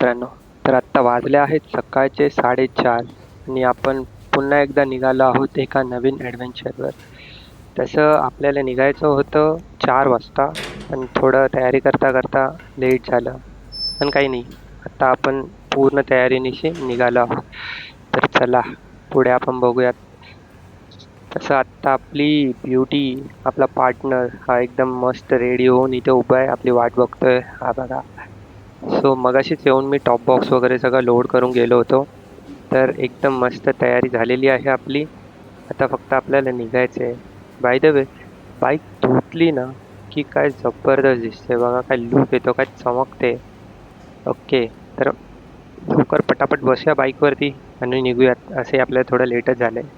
मित्रांनो तर आत्ता वाजले आहेत सकाळचे साडेचार आणि आपण पुन्हा एकदा निघालो आहोत एका नवीन ॲडव्हेंचरवर तसं आपल्याला निघायचं होतं चार वाजता पण थोडं तयारी करता करता लेट झालं. पण काही नाही आत्ता आपण पूर्ण तयारीनिशी निघालो आहोत. तर चला पुढे आपण बघूयात. तसं आत्ता आपली ब्युटी आपला पार्टनर हा एकदम मस्त रेडी होऊन इथे उभा आहे आपली वाट बघतोय. हा बघा. सो मगाशीच येऊन मी टॉप बॉक्स वगैरे सगळं लोड करून गेलो होतो. तर एकदम मस्त तयारी झालेली आहे आपली. आता फक्त आपल्याला निघायचं आहे. बाय द वे बाईक धुतली ना की काय जबरदस्त दिसते बघा काय लूक येतो काय चमकते ओके तर लवकर पटापट बसूया बाईकवरती आणि निघूयात. असे आपल्याला थोडं लेटच झालं आहे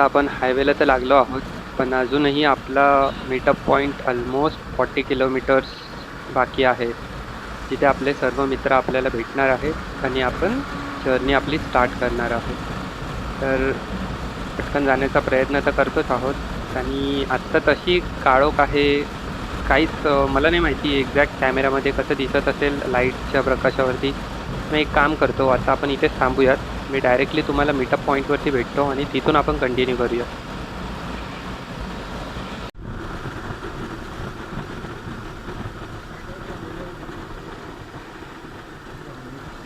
आता आपण हायवेला तर लागलो आहोत पण अजूनही आपला meetup point almost forty kilometers बाकी आहे. तिथे आपले सर्व मित्र आपल्याला भेटणार आहेत आणि आपण जर्नी आपली स्टार्ट करणार आहोत. तर पटकन जाण्याचा प्रयत्न तर करतोच आहोत आणि आत्ता तशी काळोख आहे काहीच मला नाही माहिती एक्झॅक्ट कॅमेऱ्यामध्ये कसं दिसत असेल लाईटच्या प्रकाशावरती. मी एक काम करतो आता आपण इथेच थांबूयात. मी डायरेक्टली तुम्हाला मीटअप पॉईंटवरती भेटतो आणि तिथून आपण कंटिन्यू करूया.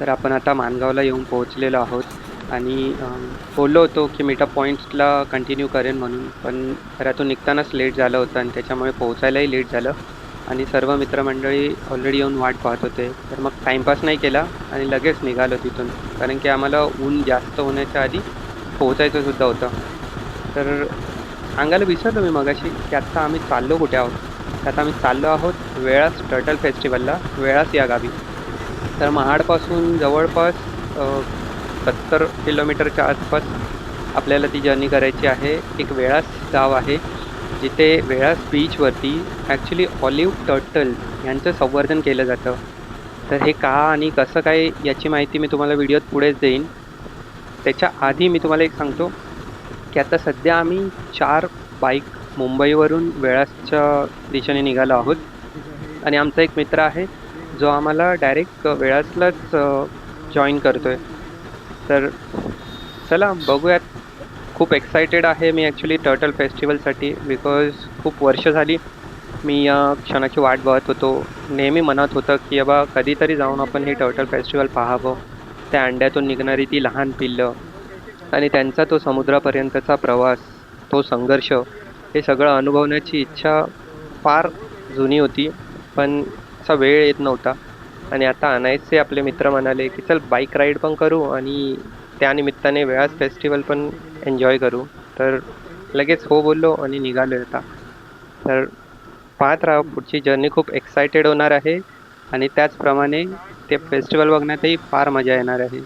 तर आपण आता मानगावला येऊन पोहोचलेलो आहोत आणि बोललो होतो की मीटअप पॉईंट्सला कंटिन्यू करेन म्हणून पण घरातून निघतानाच लेट झालं होतं आणि त्याच्यामुळे पोहोचायलाही लेट झालं. आणि सर्व मित्रमंडळी ऑलरेडी येऊन वाट पाहत होते. तर मग टाईमपास नाही केला आणि लगेच निघालो तिथून. कारण की आम्हाला ऊन जास्त होण्याच्या आधी पोहोचायचं सुद्धा होतं. तर सांगायला विसरलो मी मगाशी की आत्ता आम्ही चाललो कुठे आहोत? तर आता आम्ही चाललो आहोत वेळास टर्टल फेस्टिवलला वेळास या गावी. तर महाडपासून जवळपास सत्तर किलोमीटरच्या आसपास आपल्याला ती जर्नी करायची आहे. एक वेळास गाव आहे. जिथे वेळास बीचवरती ॲक्च्युली ऑलिव्ह टर्टल यांचं संवर्धन केलं जातं. तर हे का आणि कसं काय याची माहिती मी तुम्हाला व्हिडिओत पुढेच देईन. त्याच्या आधी मी तुम्हाला एक सांगतो की आता सध्या आम्ही चार बाईक मुंबईवरून वेळासच्या दिशेने निघालो आहोत. आणि आमचा एक मित्र आहे जो आम्हाला डायरेक्ट वेळासलाच जॉईन करतो आहे तर चला बघूयात खूप एक्सायटेड आहे मी ॲक्च्युली टर्टल फेस्टिवलसाठी बिकॉज खूप वर्ष झाली मी या क्षणाची वाट बघत होतो. नेहमी मनात होतं की बाबा कधीतरी जाऊन आपण हे टर्टल फेस्टिवल पाहावं. त्या अंड्यातून निघणारी ती लहान पिल्लं आणि त्यांचा तो समुद्रापर्यंतचा प्रवास तो संघर्ष हे सगळं अनुभवण्याची इच्छा फार जुनी होती पण असा वेळ येत नव्हता. आणि आता आणायचे आपले मित्र म्हणाले की चल बाईक राईड पण करू आणि त्यानिमित्ताने वेळाच फेस्टिवल पण एन्जॉय करू. तर लगेच हो बोललो आणि निघालो आता तर पाहत राहा पुढची जर्नी खूप एक्सायटेड होणार आहे आणि त्याचप्रमाणे ते फेस्टिवल बघण्यातही फार मजा येणार आहे.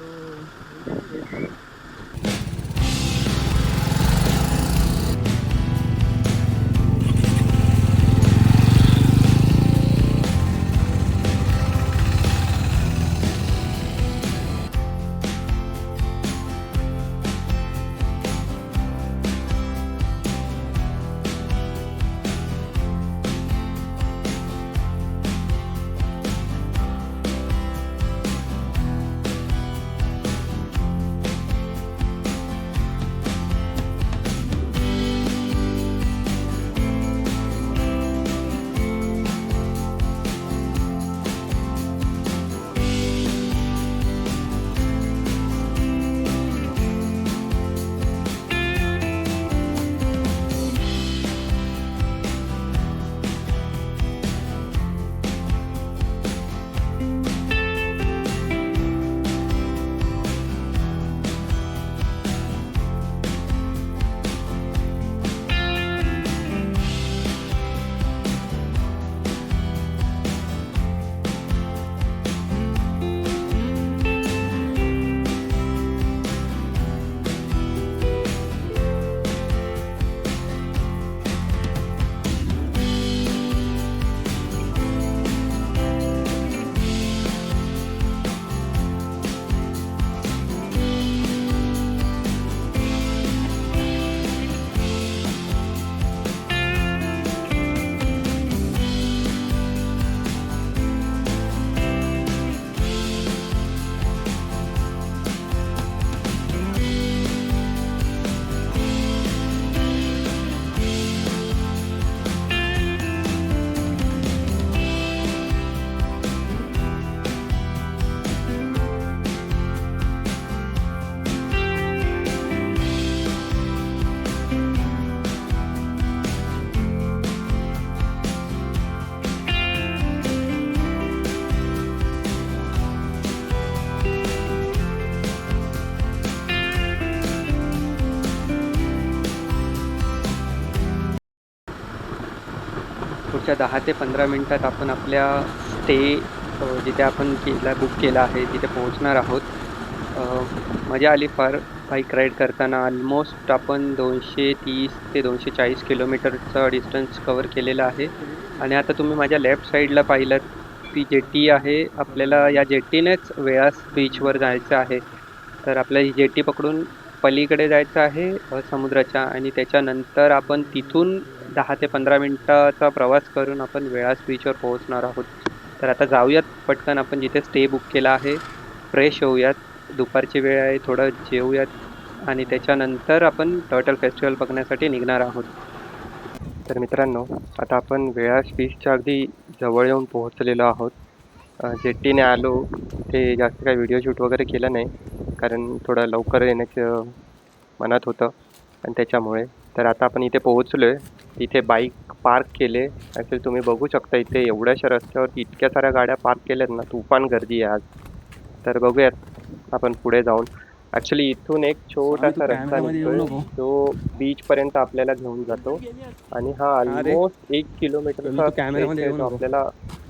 दहा ते पंधरा मिनटात आपण आपल्या स्टे जिथे आपण केला बुक केला आहे तिथे पोहोचणार आहोत. मजा आली फार. बाईक राईड करताना ऑलमोस्ट आपण दोनशे तीस ते दोनशे चाळीस किलोमीटरचा डिस्टन्स कवर केलेला आहे. आणि आता तुम्ही माझ्या लेफ्ट साईडला पाहिलं ती जेट्टी आहे. आपल्याला या जेट्टीनेच वेळास बीचवर जायचं आहे. तर आपल्याला ही जेट्टी पकडून पलीकडे जायचं आहे समुद्राच्या. आणि त्याच्यानंतर आपण तिथून दहा ते पंधरा मिनटाचा प्रवास करून आपण वेळा बीचवर पोहोचणार आहोत. तर आता जाऊयात पटकन आपण जिथे स्टे बुक केला आहे फ्रेश होऊयात. दुपारची वेळ आहे थोडं जेवूयात आणि त्याच्यानंतर आपण टर्टल फेस्टिवल बघण्यासाठी निघणार आहोत. तर मित्रांनो आता आपण वेळास बीचच्या अगदी जवळ येऊन पोहोचलेलो आहोत. जेट्टीने आलो ते जास्त काही व्हिडिओ शूट वगैरे केलं नाही कारण थोडं लवकर येण्याचं मनात होतं. आणि त्याच्यामुळे तर आता आपण इथे पोहोचलो आहे इथे बाईक पार्क केले. ॲक्च्युली तुम्ही बघू शकता इथे एवढ्याशा रस्त्यावरती इतक्या साऱ्या गाड्या पार्क केल्यात ना तुफान गर्दी आहे आज. तर बघूयात आपण पुढे जाऊन. ॲक्च्युली इथून एक छोटासा रस्ता नको. जो बीच पर्यंत आपल्याला घेऊन जातो. आणि हा. ऑलमोस्ट एक किलोमीटरचा. आपल्याला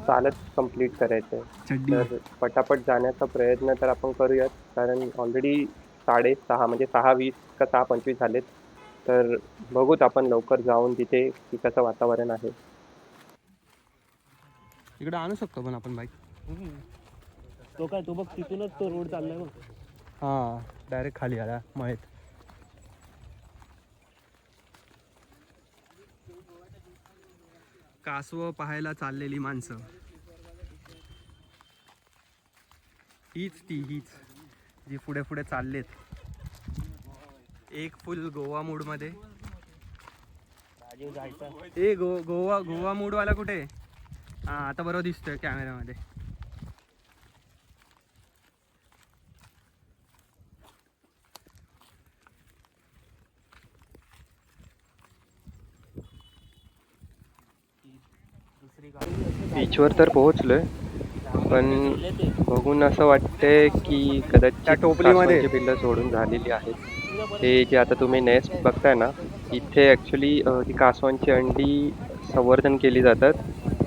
चालत कंप्लीट करायचं आहे. तर पटापट जाण्याचा प्रयत्न तर आपण करूयात. कारण ऑलरेडी साडेसहा म्हणजे सहा वीस का सहा पंचवीस झालेत. तर बघूत आपण लवकर जाऊन तिथे की कसं वातावरण आहे. इकडे आणू शकतो पण आपण बाईक तो काय तो बघ तिथूनच तो रोड चाललाय बघ. हा डायरेक्ट खाली आला माहीत कासव पाहायला चाललेली माणसं. हीच ती हीच जी पुढे पुढे चाललेत. एक फुल गोवा मूडमध्ये. ए गो गोवा गोवा मूड वाला कुठे? हा आता बरोबर दिसतोय कॅमेऱ्यामध्ये दुसरी गाडी बीचवर तर पोहोचलोय पण बघून असं वाटतंय की कदाचित त्या टोपलीमध्ये. पिल्लं सोडून झालेली आहेत. हे जे आता तुम्ही नेस्ट बघताय ना इथे ॲक्च्युली ती कासवांची अंडी संवर्धन केली जातात.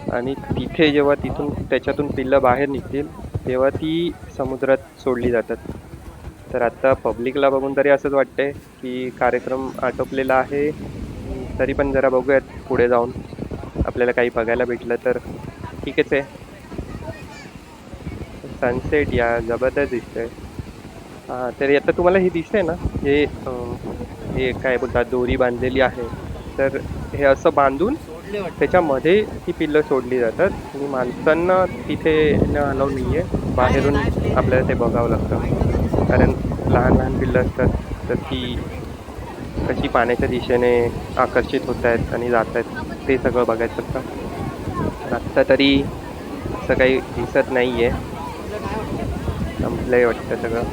आणि तिथे जेव्हा तिथून त्याच्यातून पिल्लं बाहेर निघतील तेव्हा ती समुद्रात सोडली जातात. तर आता पब्लिकला बघून तरी असंच वाटतंय की कार्यक्रम आटोपलेला आहे. तरी पण जरा बघूयात पुढे जाऊन. आपल्याला काही बघायला भेटलं तर. ठीकच आहे. सनसेट या जबरदस्त दिसतंय. हां तर आता तुम्हाला हे दिसतंय ना हे हे काय बोलतात दोरी बांधलेली आहे. तर हे असं बांधून त्याच्यामध्ये ती पिल्लं सोडली जातात. आणि माणसांना तिथे न अलाव नाही आहे बाहेरून आपल्याला ते बघावं लागतं. कारण लहान लहान पिल्लं असतात तर ती कशी पाण्याच्या दिशेने आकर्षित होत आहेत आणि जात आहेत ते सगळं बघायचं असतं आत्ता तरी असं काही दिसत नाही आहे संपलंही वाटतं सगळं.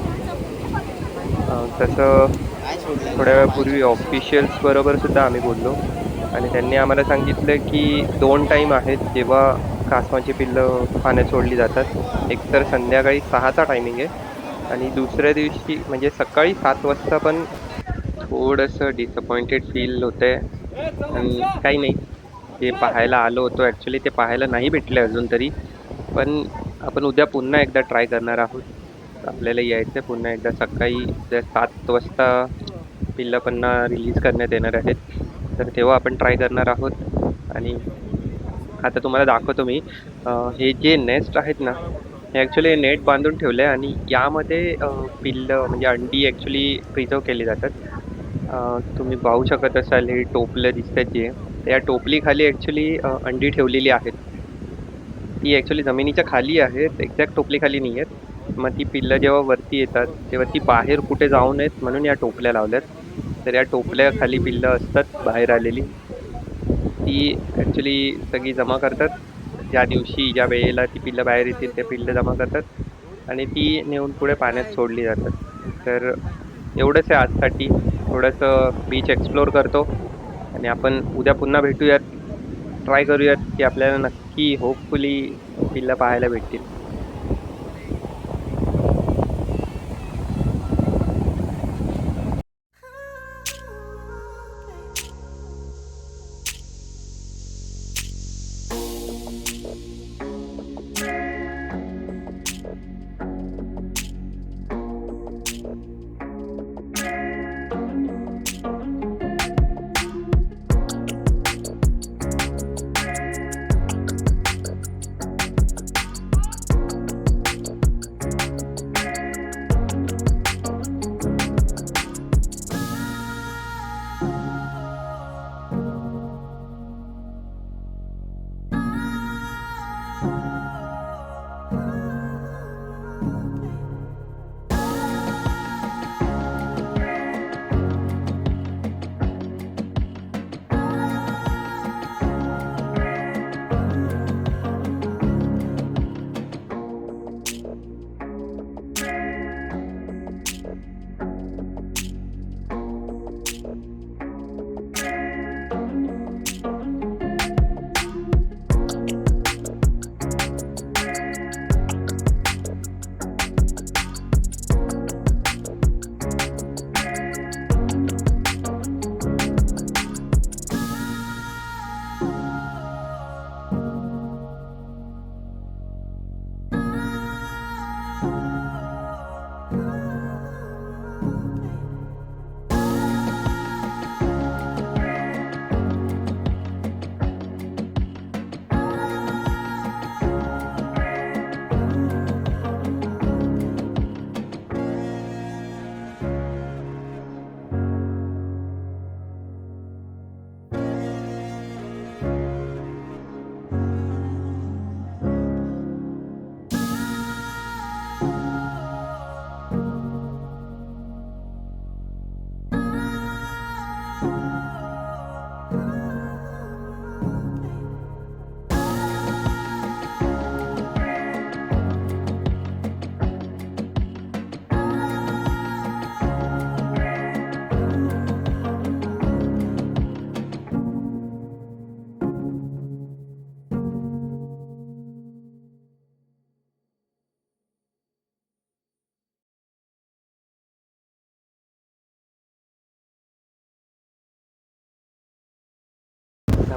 तसं थोड्या वेळापूर्वी ऑफिशियल्स बरोबर सुद्धा आम्ही बोललो. आणि त्यांनी आम्हाला सांगितलं की दोन टाईम आहेत जेव्हा कासवांची पिल्लं पाण्यात सोडली जातात. एक तर संध्याकाळी सहाचा टायमिंग आहे आणि दुसऱ्या दिवशी म्हणजे सकाळी सात वाजता पण थोडंसं डिसअपॉइंटेड फील होतं आहे आणि काही नाही. ते पाहायला आलो होतो ॲक्च्युली ते पाहायला नाही भेटले अजून तरी. पण आपण उद्या पुन्हा एकदा ट्राय करणार आहोत. आपल्याला यायचं आहे पुन्हा एकदा. सकाळी जर सात वाजता पिल्लं रिलीज करण्यात येणार आहेत तर तेव्हा आपण ट्राय करणार आहोत. आणि आता तुम्हाला दाखवतो मी. हे जे नेस्ट आहेत ना हे ॲक्च्युली नेट बांधून ठेवलं आहे आणि यामध्ये पिल्लं म्हणजे अंडी ॲक्च्युली प्रिझर्व केली जातात. तुम्ही पाहू शकत असाल हे टोपलं दिसतात जे. त्या या टोपलीखाली ॲक्च्युली अंडी ठेवलेली आहेत. ती ॲक्च्युली जमिनीच्या खाली आहेत एक्झॅक्ट टोपलीखाली नाही आहेत मग ती पिल्लं जेव्हा वरती येतात तेव्हा ती बाहेर कुठे जाऊ नयेत म्हणून या टोपल्या लावल्यात. तर या टोपल्याखाली पिल्लं असतात बाहेर आलेली. ती ॲक्च्युली सगळी जमा करतात. ज्या दिवशी ज्या वेळेला ती पिल्लं बाहेर येतील ते पिल्लं जमा करतात आणि ती नेऊन पुढे पाण्यात सोडली जातात. तर एवढंच आहे आजसाठी. थोडंसं बीच एक्सप्लोअर करतो आणि आपण उद्या पुन्हा भेटूयात. ट्राय करूयात की आपल्याला नक्की होपफुली पिल्लं पाहायला भेटतील.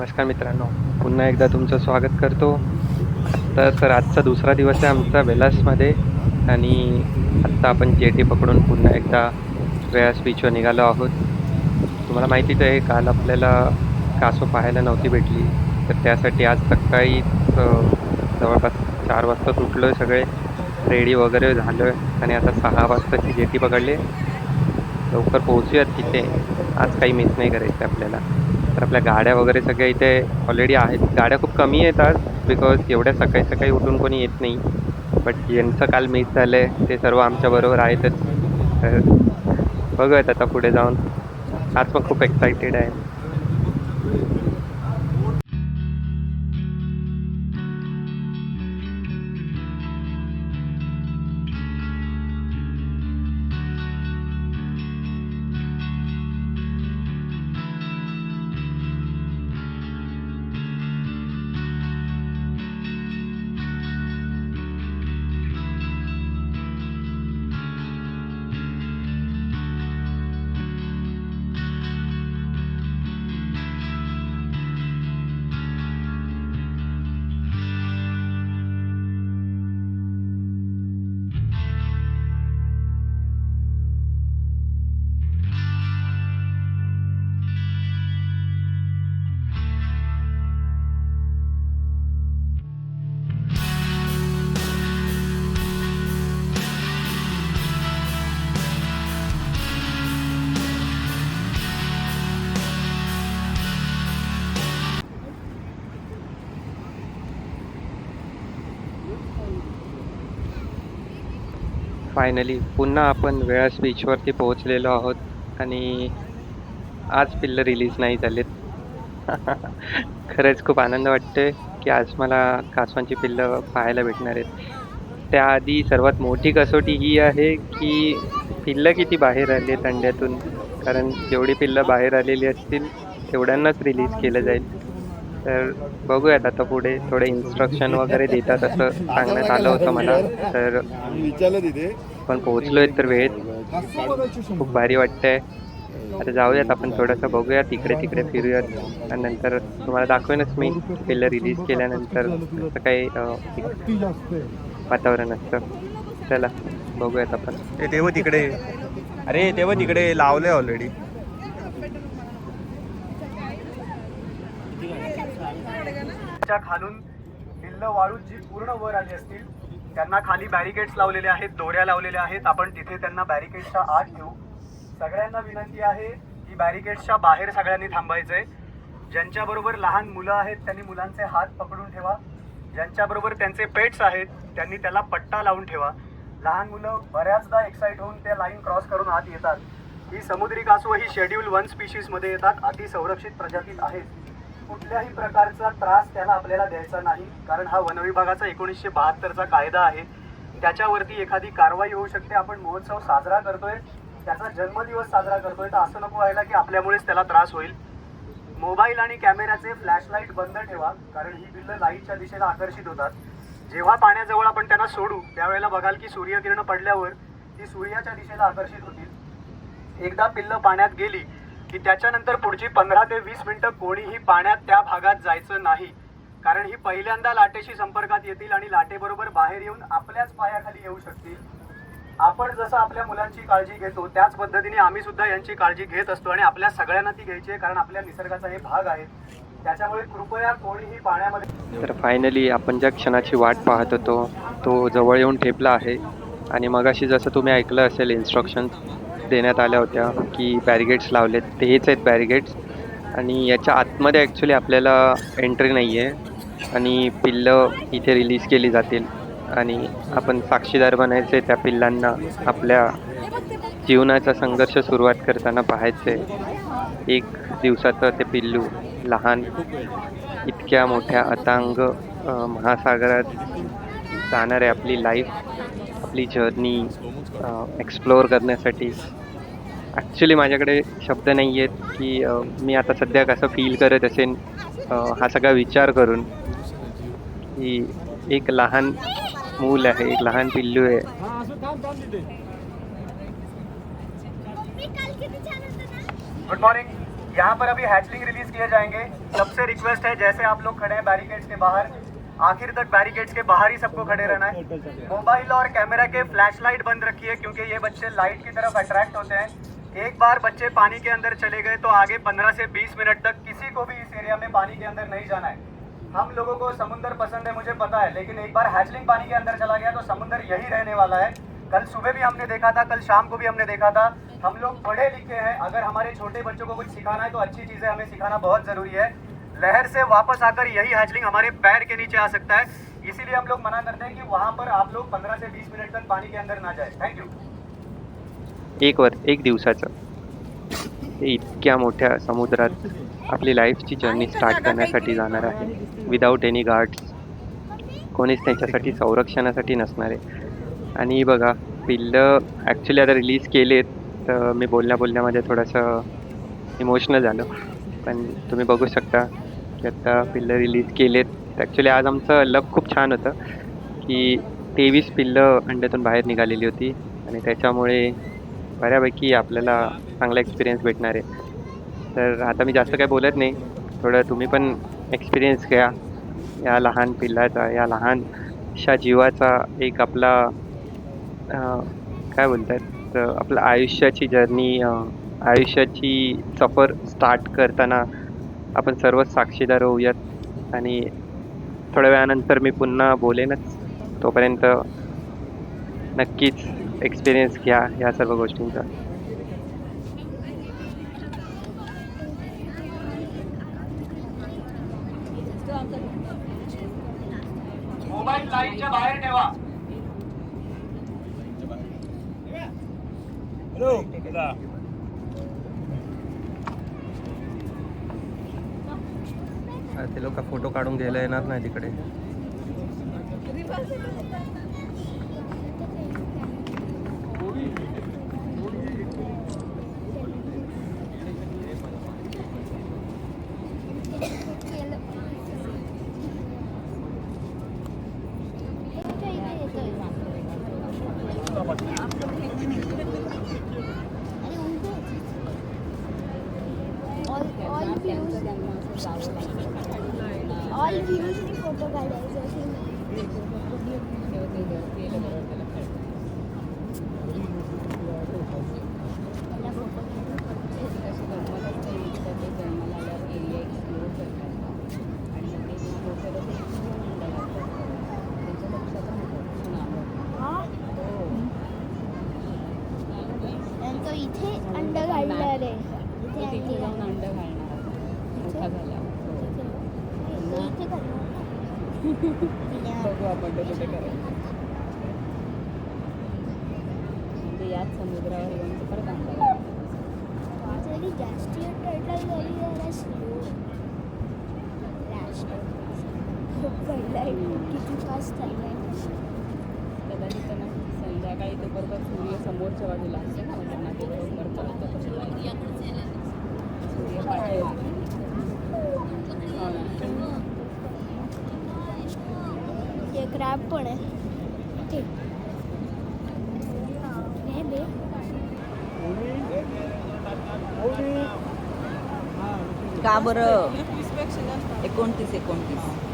नमस्कार मित्रांनो. पुन्हा एकदा तुमचं स्वागत करतो. तर सर आजचा दुसरा दिवस आहे आमचा वेलासमध्ये आणि आत्ता आपण जेटी पकडून पुन्हा एकदा वेळास बीचवर निघालो आहोत. तुम्हाला माहितीच आहे काल आपल्याला कासो पाहायला नव्हती भेटली. तर त्यासाठी आज सकाळी जवळपास चार वाजता सुटलो आहे सगळे. रेडी वगैरे झालो आहे आणि आता सहा वाजताची जेटी पकडली. लवकर पोहोचूयात तिथे. आज काही मिस नाही करायचं आहे आपल्याला. तर आपल्या गाड्या वगैरे सगळ्या इथे ऑलरेडी आहेत. गाड्या खूप कमी येतात बिकॉज एवढ्या सकाळी सकाळी उठून कोणी येत नाही. बट ज्यांचं काल मिस झालं आहे ते सर्व आमच्याबरोबर आहेतच. बघूयात आता पुढे जाऊन. आज पण खूप एक्सायटेड आहे. फायनली पुन्हा आपण वेळास बीचवरती पोहोचलेलो आहोत आणि आज पिल्लं रिलीज नाही झालेत. खरंच खूप आनंद वाटतोय की आज मला कासवांची पिल्लं पाहायला भेटणार आहेत. त्याआधी सर्वात मोठी कसोटी ही आहे की पिल्लं किती बाहेर आली आहेत अंड्यातून कारण जेवढी पिल्लं बाहेर आलेली असतील तेवढ्यांनाच रिलीज केलं जाईल. तर बघूयात आता पुढे थोडे इन्स्ट्रक्शन वगैरे देतात असं सांगण्यात आलं होतं मला. तर विचारलं तिथे पण पोहोचलोय तर वेळेत. खूप भारी वाटतंय. आता जाऊयात आपण थोडंसं बघूयात इकडे तिकडे फिरूयात. आणि नंतर तुम्हाला दाखवेनच मी पिल्लं रिलीज केल्यानंतर कसं काही वातावरण असतं. चला बघूयात आपण. तेव्हा तिकडे. अरे तेव्हा तिकडे लावले ऑलरेडी खालून वाळून जी पूर्ण वर आली असतील. त्यांना खाली बॅरिकेड्स लावलेले आहेत दोऱ्या लावलेल्या आहेत. आपण तिथे त्यांना बॅरिकेड्सच्या आत ठेवू सगळ्यांना विनंती आहे की बॅरिकेड्सच्या बाहेर सगळ्यांनी थांबायचंय. ज्यांच्याबरोबर लहान मुलं आहेत त्यांनी मुलांचे हात पकडून ठेवा. ज्यांच्याबरोबर त्यांचे पेट्स आहेत त्यांनी त्याला पट्टा लावून ठेवा. लहान मुलं बऱ्याचदा एक्साईट होऊन त्या लाईन क्रॉस करून आत येतात. ही समुद्री कासव ही शेड्यूल वन स्पीशीजमध्ये येतात. अति संरक्षित प्रजातीत आहेत. कुठल्याही प्रकारचा त्रास त्याला आपल्याला द्यायचा नाही. कारण हा वनविभागाचा एकोणीसशे बहात्तरचा कायदा आहे. त्याच्यावरती एखादी कारवाई होऊ शकते. आपण महोत्सव साजरा करतोय. त्याचा जन्मदिवस साजरा करतोय. तर असं नको व्हायला की आपल्यामुळेच त्याला त्रास होईल. मोबाईल आणि कॅमेऱ्याचे फ्लॅशलाईट बंद ठेवा. कारण ही बिल्लं लाईटच्या दिशेला आकर्षित होतात. जेव्हा पाण्याजवळ आपण त्यांना सोडू त्यावेळेला बघाल की सूर्यकिरण पडल्यावर ती सूर्याच्या दिशेला आकर्षित होतील. एकदा पिल्लं पाण्यात गेली की त्याच्यानंतर पुढची पंधरा ते वीस मिनिटं कोणीही पाण्यात त्या भागात जायचं नाही. कारण ही पहिल्यांदा लाटेशी संपर्कात येतील आणि लाटेबरोबर बाहेर येऊन आपल्याच पायाखाली येऊ शकतील. आपण जसं आपल्या मुलांची काळजी घेतो त्याच पद्धतीने आम्ही सुद्धा यांची काळजी घेत असतो आणि आपल्या सगळ्यांना ती घ्यायची आहे कारण आपल्या निसर्गाचा हे भाग आहे. त्याच्यामुळे कृपया कोणीही पाण्यामध्ये तर फायनली आपण ज्या क्षणाची वाट पाहत होतो तो जवळ येऊन ठेपला आहे. आणि मगाशी जसं तुम्ही ऐकलं असेल इन्स्ट्रक्शन्स देण्यात आल्या होत्या की बॅरिगेट्स लावलेत. ते हेच आहेत बॅरिगेट्स आणि याच्या आतमध्ये ॲक्च्युली आपल्याला एंट्री नाही आहे आणि पिल्लं इथे रिलीज केली जातील. आणि आपण साक्षीदार बनायचे त्या पिल्लांना आपल्या जीवनाचा संघर्ष सुरुवात करताना पाहायचे एक दिवसाचं ते पिल्लू लहान इतक्या मोठ्या अतांग महासागरात जाणार आहे आपली लाईफ आपली जर्नी एक्सप्लोअर करण्यासाठी ॲक्च्युली माझ्याकडे शब्द नाही आहेत की मी आता सध्या कसं फील करत असेन हा सगळा विचार करून की एक लहान मूल आहे, एक लहान पिल्लू आहे. गुड मॉर्निंग यहाँ पर अभी हैचलिंग रिलीज़ किए जाएँगे। सबसे रिक्वेस्ट है, जैसे आप लोग खड़े हैं बैरिकेड्स के बाहर आखिर तक बैरिकेड्स के बाहर ही सबको खड़े रहना है। मोबाइल और कैमरा के फ्लैश लाइट बंद रखिए क्योंकि ये बच्चे लाइट की तरफ़ अट्रैक्ट होते हैं। एक बार बच्चे पानी के अंदर चले गए तो आगे 15 से 20 मिनट तक किसी को भी इस एरिया में पानी के अंदर नहीं जाना है। हम लोगों को समुंदर पसंद है मुझे पता है लेकिन एक बार हैचलिंग पानी के अंदर चला गया तो समुंदर यही रहने वाला है। कल सुबह भी हमने देखा था कल शाम को भी हमने देखा था। हम लोग पढ़े लिखे हैं अगर हमारे छोटे बच्चों को कुछ सिखाना है तो अच्छी चीज़ें हमें सिखाना बहुत ज़रूरी है। लहर से वापस आकर यही हैचलिंग हमारे पैर के नीचे आ सकता है। इसीलिए हम लोग मना करते हैं कि वहाँ पर आप लोग 15 से 20 मिनट तक पानी के अंदर ना जाए। थैंक यू एक वर एक दिवसाचं. इतक्या मोठ्या समुद्रात आपली लाईफची जर्नी स्टार्ट करण्यासाठी जाणार आहे. विदाऊट एनी गार्ड्स कोणीच त्यांच्यासाठी संरक्षणासाठी नसणार आहे. आणि बघा पिल्लं ॲक्च्युली आता रिलीज केलेत तर मी बोलण्या बोलण्यामध्ये थोडंसं इमोशनल झालो. पण तुम्ही बघू शकता की आता पिल्लं रिलीज केलेत. ॲक्च्युली आज आमचं लक खूप छान होतं की तेवीस पिल्लं अंड्यातून बाहेर निघालेली होती आणि त्याच्यामुळे बऱ्यापैकी आपल्याला चांगला एक्सपिरियन्स भेटणार आहे. तर आता मी जास्त काही बोलत नाही. थोडं तुम्ही पण एक्सपिरियन्स घ्या. या लहान पिल्लाचा या लहानशा जीवाचा एक आपला काय बोलतात तर आपलं आयुष्याची जर्नी आयुष्याची सफर स्टार्ट करताना आपण सर्वच साक्षीदार होऊयात. आणि थोड्या वेळानंतर मी पुन्हा बोलेनच. तोपर्यंत नक्कीच एक्सपिरियन्स घ्या या सर्व गोष्टींचा मोबाईल लाईटच्या बाहेर ठेवा ते लोक फोटो काढून घ्यायला येणार नाही तिकडे ऑल व्ह्यूजने फोटो काढायचे असे मला फोटो त्यांचं इथे अंड घालणार आहे इथे अंडी घालणार. अंड घालणार मोठा झाला इथे- इथे करणार. बघू आपण ते कुठे करायचं म्हणजे याच समुद्रावर येऊन ते परत अंडा घालणार. जरी जास्ती टर्टल जरी जरा स्लो खूप पडलाय किती फास्ट चाललाय कदाचित त्यांना संध्याकाळी तो बरोबर सूर्य समोरच्या बाजूला असतो ना त्यांना ते. सूर्य हो. एक क्रॅब पण आहे. ठीक. हे बे का बरं? एकोणतीस एकोणतीस.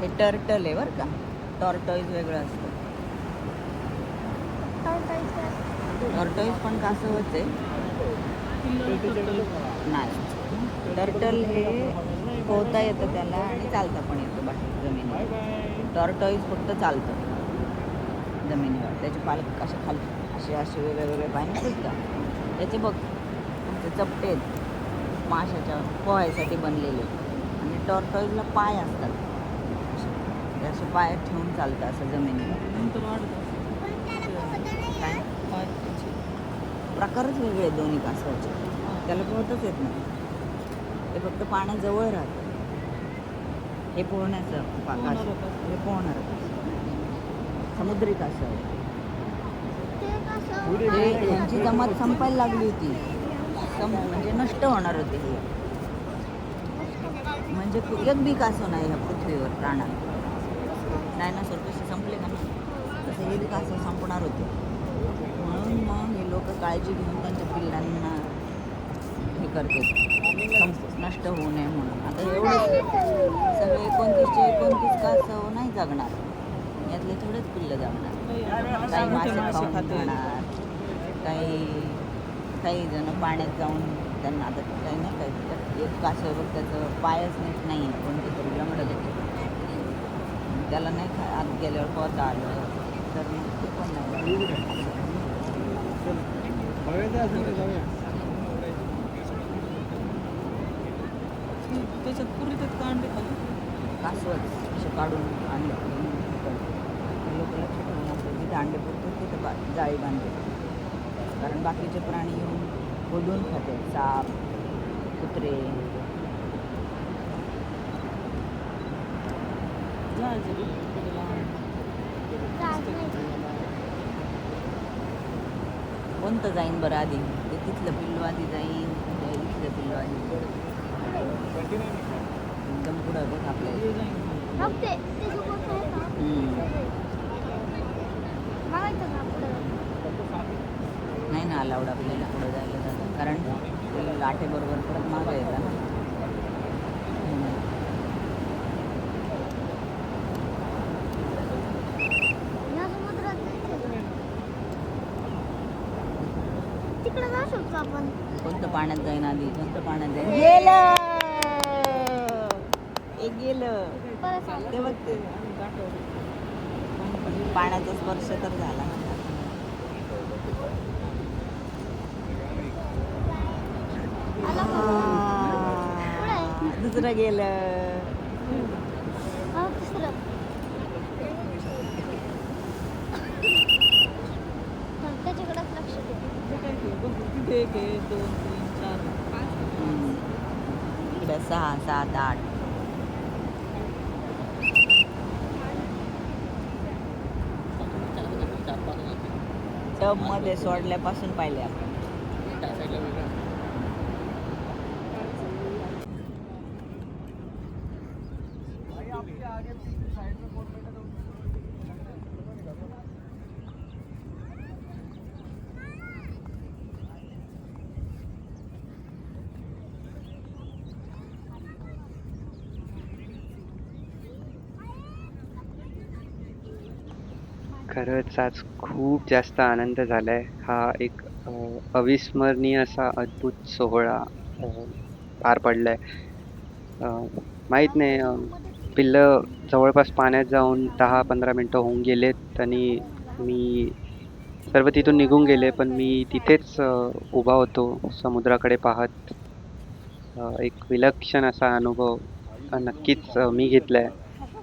हे टर्टल आहे. बरं का. टॉर्टॉईज वेगळं असतं. टॉर्टॉईज पण कासवच आहे. नाही. टर्टल हे पोहता येतं त्याला आणि चालता पण येतं बाहेर जमिनीवर टॉर्टॉईज फक्त चालतं. जमिनीवर. त्याचे पालक असे खाली असे असे वेगळे पाणी पाय त्याचे बघ तुमचे चपटे माशाच्या पोहायसाठी बनलेले. आणि टॉर्टॉईजला पाय असतात. ते असे पाय ठेवून चालतं असं जमिनीवर. काय प्रकारच वेगळे दोन्ही कासवाचे. त्याला पोहतच येत नाही. ते फक्त पाण्याजवळ राहतं. हे पोहण्याचं पा- हे पोहणार. समुद्री कासव. ते हे यांची जमात संपायला लागली होती. सम म्हणजे नष्ट होणार होती ही. म्हणजे एक बी कासव नाही ह्या पृथ्वीवर प्राणाला डायनासोर कसे संपले का ना तसे हे बी कासव संपणार होते. म्हणून मग हे लोक काळजी घेऊन त्यांच्या पिल्लांना हे करते नष्ट होऊ नये म्हणून. आता एवढे सगळे एकोणतीसचे एकोणतीस कासव नाही जगणार. यातले थोडेच पिल्लं जगणार काही मासे खाऊन खाणार काही काही जण पाण्यात जाऊन त्यांना आता काही नाही काय त्यात एक कासव बघ त्याचं पायच नीट नाही आहे कोणते तरी लंगडं होते त्याला नाही खा आत गेल्यावर पोहता आलं. तर मग ते पण नाही. त्याच्यात पुरी त्यात कांडे खाली कासवच असे काढून आणलं लोक लक्ष ठेवून असं जिथे अंडे पुरतो तिथं बा जाळी बांधते. कारण बाकीचे प्राणी येऊन खोदून खाते. साप कुत्रे. कोणतं जाईन बरं आधी? ते तिथलं पिल्लू आधी जाईन इथलं पिल्लू आधी एकदम पुढं बघ आपल्या इथे. मग ते ते सोबत आहे का? हम्म. बघायचं का पुढं? नाही ना अलाउड आपल्याला पुढं जायला जातं कारण लाटेबरोबर परत मागं येतं ना. कोणतं पाण्यात जाईन आधी? कोणतं पाण्यात जाईन? गेलं! एक गेलं. ते. पाण्याचा स्पर्श तर झाला. दुसरं गेलं. हा, तिसरं. तर त्याच्याकडेच लक्ष दे तिथे एक आहे दोन तीन चार हम्म. इकडं सहा सात आठ टबमध्ये सोडल्यापासून पाहिले आपण. खरंच आज खूप जास्त आनंद झाला आहे हा एक अ, अविस्मरणीय असा अद्भुत सोहळा अ, पार पडला आहे माहीत नाही अ, पिल्लं जवळपास पाण्यात जाऊन दहा पंधरा मिनटं होऊन गेलेत आणि मी सर्व तिथून निघून गेले पण मी तिथेच अ, उभा होतो समुद्राकडे पाहत. अ, एक विलक्षण असा अनुभव अ, नक्कीच अ, मी घेतला आहे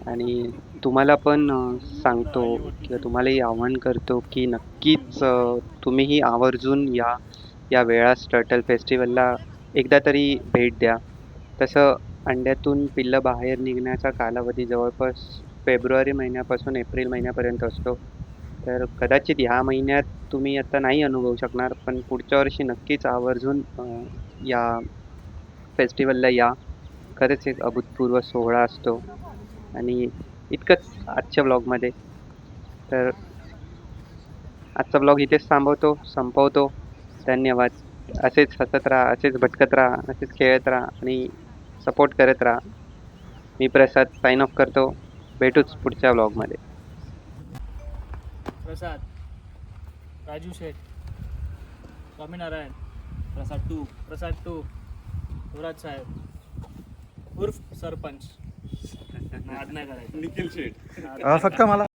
आणि तुम्हाला पण सांगतो किंवा तुम्हालाही आव्हान करतो की नक्कीच तुम्हीही आवर्जून या या वेळास टर्टल फेस्टिवलला एकदा तरी भेट द्या. तसं अंड्यातून पिल्लं बाहेर निघण्याचा कालावधी जवळपास फेब्रुवारी महिन्यापासून एप्रिल महिन्यापर्यंत असतो. तर कदाचित ह्या महिन्यात तुम्ही आता नाही अनुभवू शकणार पण पुढच्या वर्षी नक्कीच आवर्जून या फेस्टिवलला या. खरंच एक अभूतपूर्व सोहळा असतो. आणि इतकंच आजच्या ब्लॉगमध्ये तर आजचा ब्लॉग इथेच थांबवतो संपवतो. धन्यवाद. असेच हसत राहा असेच भटकत राहा असेच खेळत राहा आणि सपोर्ट करत राहा. मी प्रसाद साईन ऑफ करतो. भेटूच पुढच्या ब्लॉगमध्ये प्रसाद राजू शेठ स्वामीनारायण प्रसाद टू प्रसाद टू युवराज साहेब उर्फ सरपंच. नाद नाही करायचं. फक्त मला